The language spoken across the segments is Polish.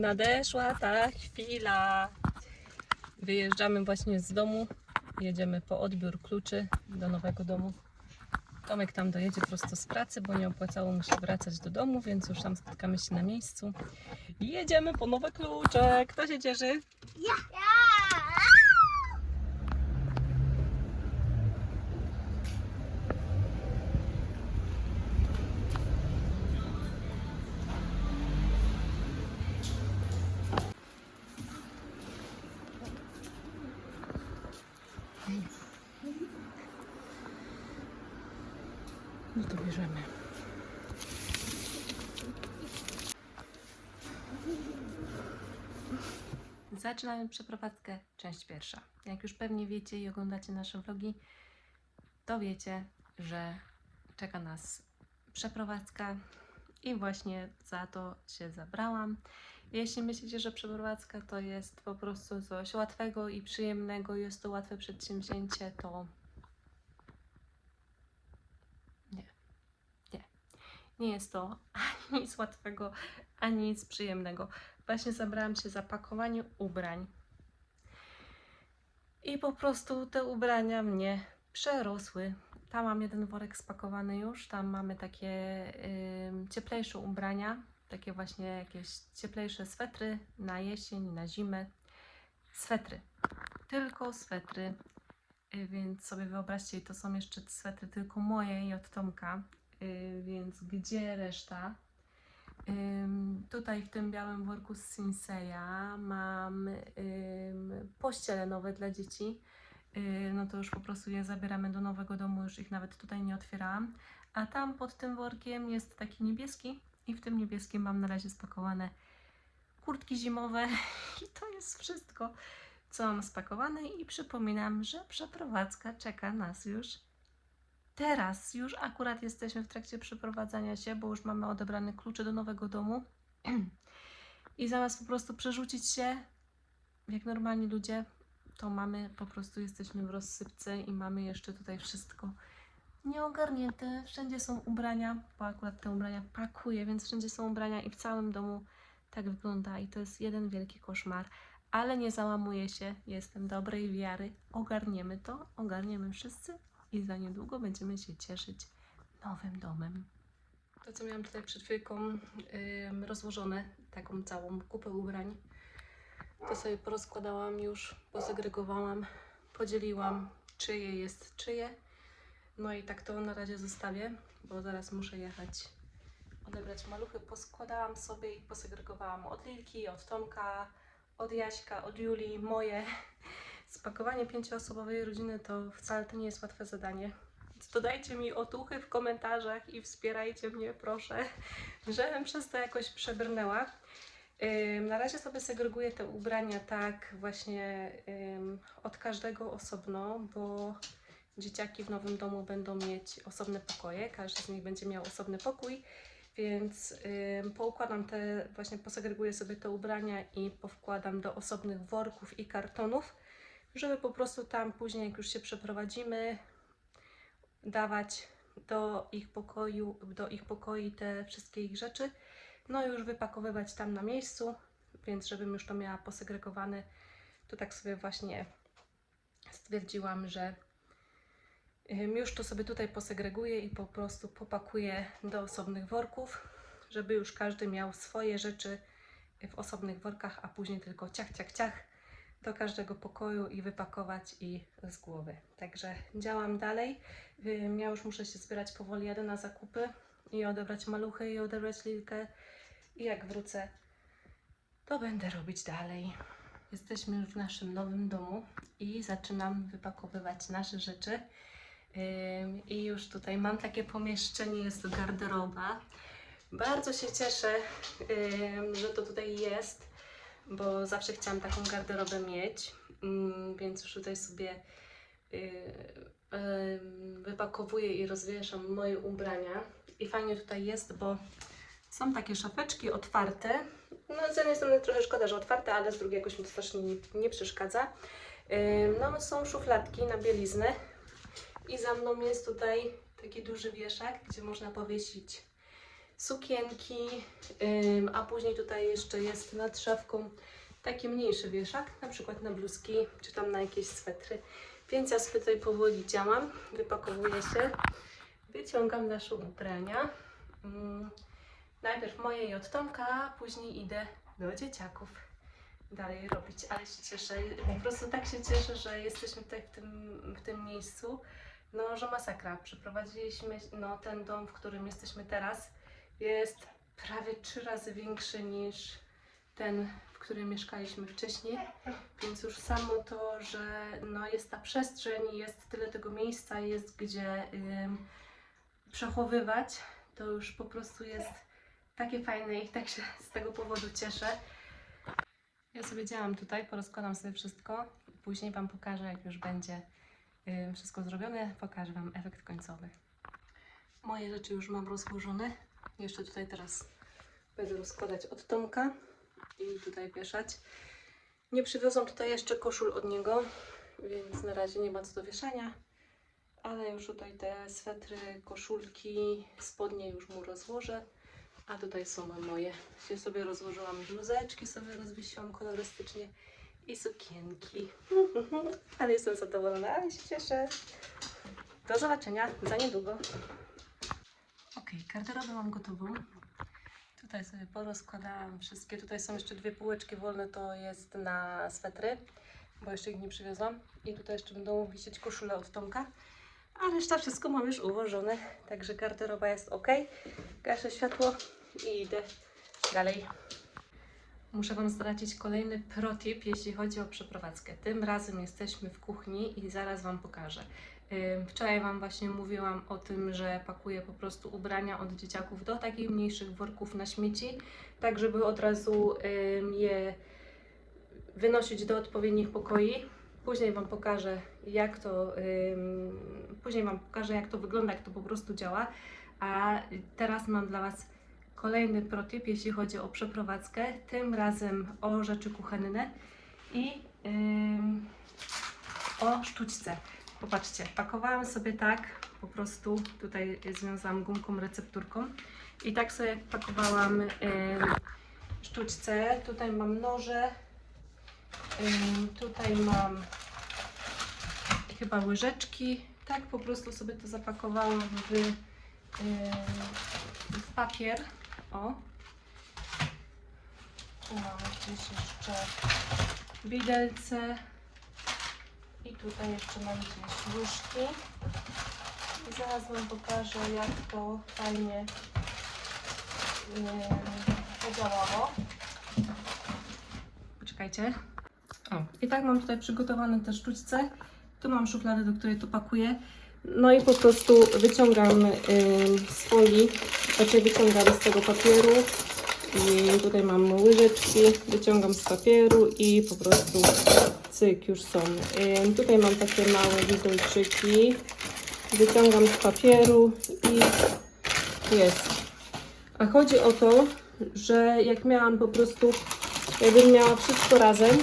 Nadeszła ta chwila. Wyjeżdżamy właśnie z domu. Jedziemy po odbiór kluczy do nowego domu. Tomek tam dojedzie prosto z pracy, bo nie opłacało mu się wracać do domu, więc już tam spotkamy się na miejscu. Jedziemy po nowe klucze. Kto się cieszy? No to bierzemy. Zaczynamy przeprowadzkę, część pierwsza. Jak już pewnie wiecie i oglądacie nasze vlogi, to wiecie, że czeka nas przeprowadzka i właśnie za to się zabrałam. Jeśli myślicie, że przeprowadzka to jest po prostu coś łatwego i przyjemnego, jest to łatwe przedsięwzięcie, to Nie jest to ani nic łatwego, ani nic przyjemnego. Właśnie zabrałam się za pakowanie ubrań. I po prostu te ubrania mnie przerosły. Tam mam jeden worek spakowany już, tam mamy takie cieplejsze ubrania, takie właśnie jakieś cieplejsze swetry na jesień, na zimę. Swetry, tylko swetry. Y, Więc sobie wyobraźcie, to są jeszcze swetry tylko moje i od Tomka. Y, więc gdzie reszta? Tutaj w tym białym worku z Sinseya mam pościele nowe dla dzieci. Y, no to już po prostu je zabieramy do nowego domu, już ich nawet tutaj nie otwierałam. A tam pod tym workiem jest taki niebieski i w tym niebieskim mam na razie spakowane kurtki zimowe i to jest wszystko, co mam spakowane i przypominam, że przeprowadzka czeka nas już teraz już akurat jesteśmy w trakcie przeprowadzania się, bo już mamy odebrane klucze do nowego domu. I zamiast po prostu przerzucić się, jak normalni ludzie, to mamy po prostu jesteśmy w rozsypce i mamy jeszcze tutaj wszystko nieogarnięte. Wszędzie są ubrania, bo akurat te ubrania pakuję, więc wszędzie są ubrania i w całym domu tak wygląda i to jest jeden wielki koszmar. Ale nie załamuję się, jestem dobrej wiary. Ogarniemy to, ogarniemy wszyscy i za niedługo będziemy się cieszyć nowym domem. To, co miałam tutaj przed chwilką ym, rozłożone, taką całą kupę ubrań, to sobie porozkładałam już, posegregowałam, podzieliłam, czyje jest czyje. No i tak to na razie zostawię, bo zaraz muszę jechać odebrać maluchy. Poskładałam sobie i posegregowałam od Lilki, od Tomka, od Jaśka, od Julii, moje. Spakowanie pięcioosobowej rodziny to wcale to nie jest łatwe zadanie. Więc dodajcie mi otuchy w komentarzach i wspierajcie mnie, proszę, żebym przez to jakoś przebrnęła. Na razie sobie segreguję te ubrania tak właśnie od każdego osobno, bo dzieciaki w nowym domu będą mieć osobne pokoje, każdy z nich będzie miał osobny pokój, więc poukładam te, właśnie posegreguję sobie te ubrania i powkładam do osobnych worków i kartonów, żeby po prostu tam później, jak już się przeprowadzimy, dawać do ich pokoju, do ich pokoi te wszystkie ich rzeczy, no i już wypakowywać tam na miejscu, więc żebym już to miała posegregowane, to tak sobie właśnie stwierdziłam, że już to sobie tutaj posegreguję i po prostu popakuję do osobnych worków, żeby już każdy miał swoje rzeczy w osobnych workach, a później tylko ciach, ciach, ciach do każdego pokoju i wypakować i z głowy. Także działam dalej. Ja już muszę się zbierać powoli, jadę na zakupy i odebrać maluchy i odebrać Lilkę. I jak wrócę, to będę robić dalej. Jesteśmy już w naszym nowym domu i zaczynam wypakowywać nasze rzeczy. I już tutaj mam takie pomieszczenie, jest to garderoba. Bardzo się cieszę, że to tutaj jest bo zawsze chciałam taką garderobę mieć, mm, więc już tutaj sobie y, wypakowuję i rozwieszam moje ubrania. I fajnie tutaj jest, bo są takie szafeczki otwarte. No z jednej strony trochę szkoda, że otwarte, ale z drugiej jakoś mi to strasznie nie, nie przeszkadza. No są szufladki na bieliznę i za mną jest tutaj taki duży wieszak, gdzie można powiesić sukienki, a później tutaj jeszcze jest nad szafką taki mniejszy wieszak, na przykład na bluzki, czy tam na jakieś swetry. Więc ja sobie tutaj powoli działam, wypakowuję się, wyciągam nasze ubrania. Ym, najpierw moje i od Tomka, a później idę do dzieciaków dalej robić, ale się cieszę, po prostu tak się cieszę, że jesteśmy tutaj w tym, w tym miejscu, no że masakra. Przeprowadziliśmy no, ten dom, w którym jesteśmy teraz, jest prawie trzy razy większy niż ten, w którym mieszkaliśmy wcześniej, więc już samo to, że no, jest ta przestrzeń, jest tyle tego miejsca, jest gdzie przechowywać, to już po prostu jest takie fajne i tak się z tego powodu cieszę. Ja sobie działam tutaj, porozkładam sobie wszystko. Później Wam pokażę, jak już będzie wszystko zrobione, pokażę Wam efekt końcowy. Moje rzeczy już mam rozłożone. Jeszcze tutaj teraz będę rozkładać od Tomka i tutaj wieszać. Nie przywiozłam tutaj jeszcze koszul od niego, więc na razie nie ma co do wieszania. Ale już tutaj te swetry, koszulki, spodnie już mu rozłożę. A tutaj są moje. Się sobie rozłożyłam bluzeczki, sobie rozwiesiłam kolorystycznie i sukienki. Ale jestem zadowolona, ale się cieszę. Do zobaczenia za niedługo. Ok, garderobę mam gotową. Tutaj sobie porozkładałam wszystkie. Tutaj są jeszcze dwie półeczki wolne, to jest na swetry, bo jeszcze ich nie przywiozłam. I tutaj jeszcze będą wisieć koszule od Tomka. A reszta wszystko mam już ułożone, także garderoba jest ok. Gaszę światło i idę dalej. Muszę Wam zdradzić kolejny protip, jeśli chodzi o przeprowadzkę. Tym razem jesteśmy w kuchni i zaraz Wam pokażę. Wczoraj Wam właśnie mówiłam o tym, że pakuję po prostu ubrania od dzieciaków do takich mniejszych worków na śmieci, tak żeby od razu je wynosić do odpowiednich pokoi. Później Wam pokażę, jak to, później Wam pokażę, jak to wygląda, jak to po prostu działa. A teraz mam dla Was kolejny protip, jeśli chodzi o przeprowadzkę. Tym razem o rzeczy kuchenne i o sztućce. Popatrzcie, pakowałam sobie tak, po prostu tutaj związałam gumką recepturką i tak sobie pakowałam sztućce. Tutaj mam noże, ym, tutaj mam chyba łyżeczki. Tak po prostu sobie to zapakowałam w, ym, w papier. O. Mam gdzieś jeszcze widelce. I tutaj jeszcze mam gdzieś łyżki. I zaraz Wam pokażę, jak to fajnie podziałało. Poczekajcie. O, i tak mam tutaj przygotowane te sztućce. Tu mam szufladę, do której to pakuję. No i po prostu wyciągam ym, z folii, znaczy wyciągam z tego papieru. I tutaj mam łyżeczki, wyciągam z papieru i po prostu cyk, już są. Tutaj mam takie małe widelczyki. Wyciągam z papieru i jest. A chodzi o to, że jak miałam po prostu, jakbym miała wszystko razem,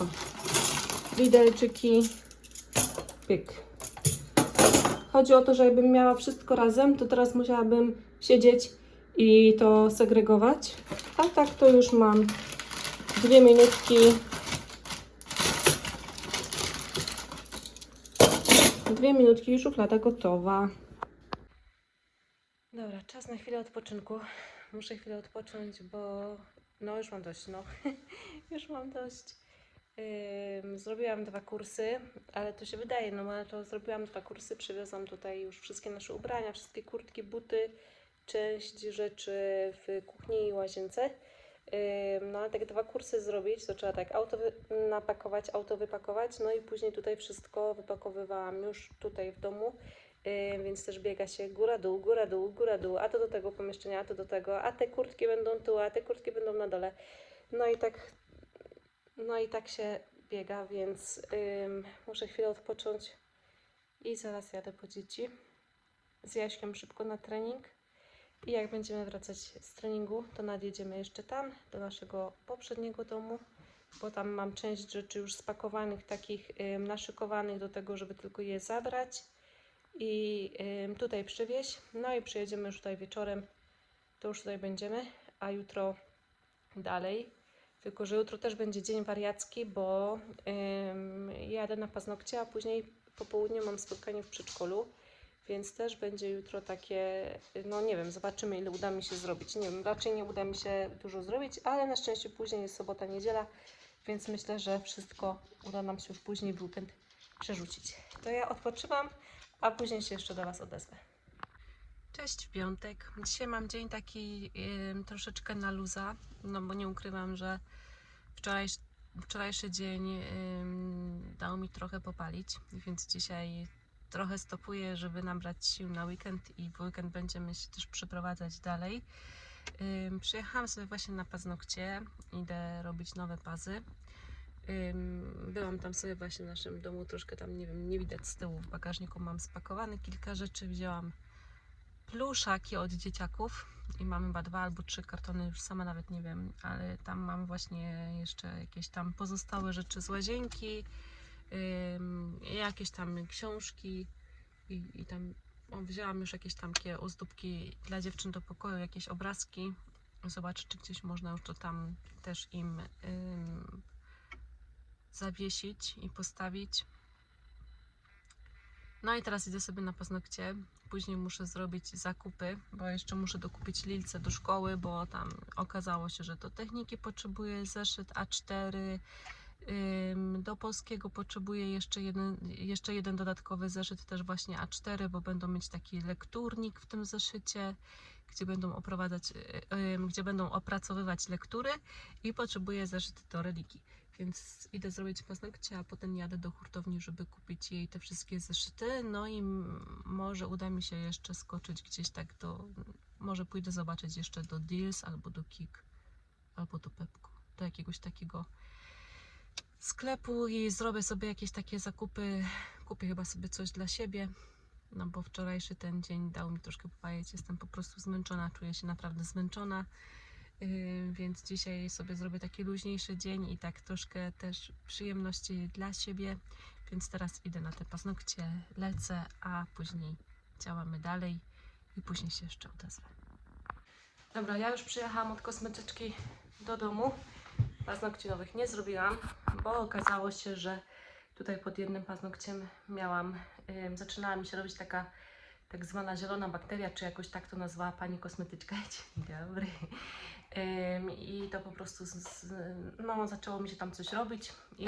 o, widelczyki, pyk. Chodzi o to, że jakbym miała wszystko razem, to teraz musiałabym siedzieć i to segregować. A tak to już mam dwie minutki. Dwie minutki i szuflada gotowa. Dobra, czas na chwilę odpoczynku. Muszę chwilę odpocząć, bo no już mam dość, no. już mam dość. Zrobiłam dwa kursy, ale to się wydaje, no to zrobiłam dwa kursy, przywiozłam tutaj już wszystkie nasze ubrania, wszystkie kurtki, buty, część rzeczy w kuchni i łazience. No ale tak dwa kursy zrobić, to trzeba tak auto napakować, auto wypakować, no i później tutaj wszystko wypakowywałam już tutaj w domu. Więc też biega się góra dół, góra dół, góra dół, a to do tego pomieszczenia, a to do tego, a te kurtki będą tu, a te kurtki będą na dole. No i tak no i tak się biega, więc ym, muszę chwilę odpocząć i zaraz jadę po dzieci. Z Jaśkiem szybko na trening. I jak będziemy wracać z treningu, to nadjedziemy jeszcze tam, do naszego poprzedniego domu, bo tam mam część rzeczy już spakowanych, takich ym, naszykowanych do tego, żeby tylko je zabrać. i ym, tutaj przywieźć. No i przyjedziemy już tutaj wieczorem, to już tutaj będziemy, a jutro dalej. Tylko, że jutro też będzie dzień wariacki, bo ym, jadę na paznokcie, a później po południu mam spotkanie w przedszkolu, więc też będzie jutro takie, no nie wiem, zobaczymy ile uda mi się zrobić. Nie wiem, raczej nie uda mi się dużo zrobić, ale na szczęście później jest sobota, niedziela, więc myślę, że wszystko uda nam się już później w weekend przerzucić. To ja odpoczywam, a później się jeszcze do Was odezwę. Cześć w piątek. Dzisiaj mam dzień taki ym, troszeczkę na luza, no bo nie ukrywam, że wczorajszy, wczorajszy dzień ym, dał mi trochę popalić, więc dzisiaj trochę stopuję, żeby nabrać sił na weekend i w weekend będziemy się też przeprowadzać dalej. Przyjechałam sobie właśnie na paznokcie, idę robić nowe pazy. Byłam tam sobie właśnie w naszym domu, troszkę tam, nie wiem, nie widać z tyłu w bagażniku mam spakowane kilka rzeczy, wzięłam pluszaki od dzieciaków i mamy chyba dwa albo trzy kartony, już sama nawet nie wiem, ale tam mam właśnie jeszcze jakieś tam pozostałe rzeczy z łazienki, jakieś tam książki i, i tam o, wzięłam już jakieś tam ozdóbki dla dziewczyn do pokoju, jakieś obrazki. Zobaczę, czy gdzieś można już to tam też im zawiesić i postawić. No i teraz idę sobie na paznokcie. Później muszę zrobić zakupy, bo jeszcze muszę dokupić lilce do szkoły, bo tam okazało się, że do techniki potrzebuję zeszyt A4. Do polskiego potrzebuję jeszcze jeden, jeszcze jeden dodatkowy zeszyt, też właśnie A4, bo będą mieć taki lekturnik w tym zeszycie, gdzie będą oprowadzać, y, gdzie będą opracowywać lektury i potrzebuję zeszyt do religii. Więc idę zrobić paznokcie, a potem jadę do hurtowni, żeby kupić jej te wszystkie zeszyty. No i może uda mi się jeszcze skoczyć gdzieś tak do. Może pójdę zobaczyć jeszcze do Deals albo do Kik, albo do Pepko. Do jakiegoś takiego sklepu i zrobię sobie jakieś takie zakupy. Kupię chyba sobie coś dla siebie. No bo wczorajszy ten dzień dał mi troszkę popajeć. Jestem po prostu zmęczona, czuję się naprawdę zmęczona. Yy, więc dzisiaj sobie zrobię taki luźniejszy dzień i tak troszkę też przyjemności dla siebie. Więc teraz idę na te paznokcie, lecę, a później działamy dalej i później się jeszcze odezwę. Dobra, ja już przyjechałam od kosmetyczki do domu. Paznokci nowych nie zrobiłam, bo okazało się, że tutaj pod jednym paznokciem miałam, ym, zaczynała mi się robić taka tak zwana zielona bakteria, czy jakoś tak to nazwała pani kosmetyczka. Dzień dobry. Ym, I to po prostu z, z, no, zaczęło mi się tam coś robić i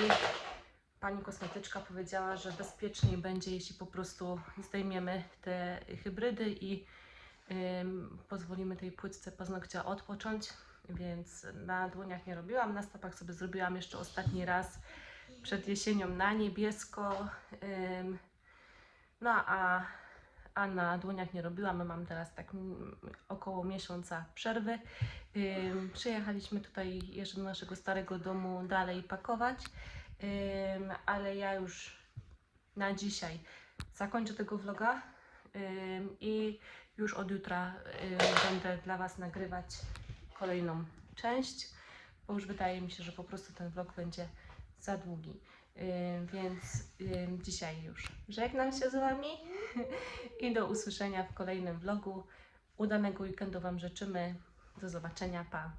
pani kosmetyczka powiedziała, że bezpieczniej będzie, jeśli po prostu zdejmiemy te hybrydy i ym, pozwolimy tej płytce paznokcia odpocząć. Więc na dłoniach nie robiłam, na stopach sobie zrobiłam jeszcze ostatni raz przed jesienią na niebiesko. No a a na dłoniach nie robiłam. Mam teraz tak mm, około miesiąca przerwy. Przyjechaliśmy tutaj jeszcze do naszego starego domu dalej pakować, ale ja już na dzisiaj zakończę tego vloga i już od jutra będę dla Was nagrywać kolejną część, bo już wydaje mi się, że po prostu ten vlog będzie za długi. Ym, więc ym, dzisiaj już żegnam się z Wami i do usłyszenia w kolejnym vlogu. Udanego weekendu Wam życzymy. Do zobaczenia, pa!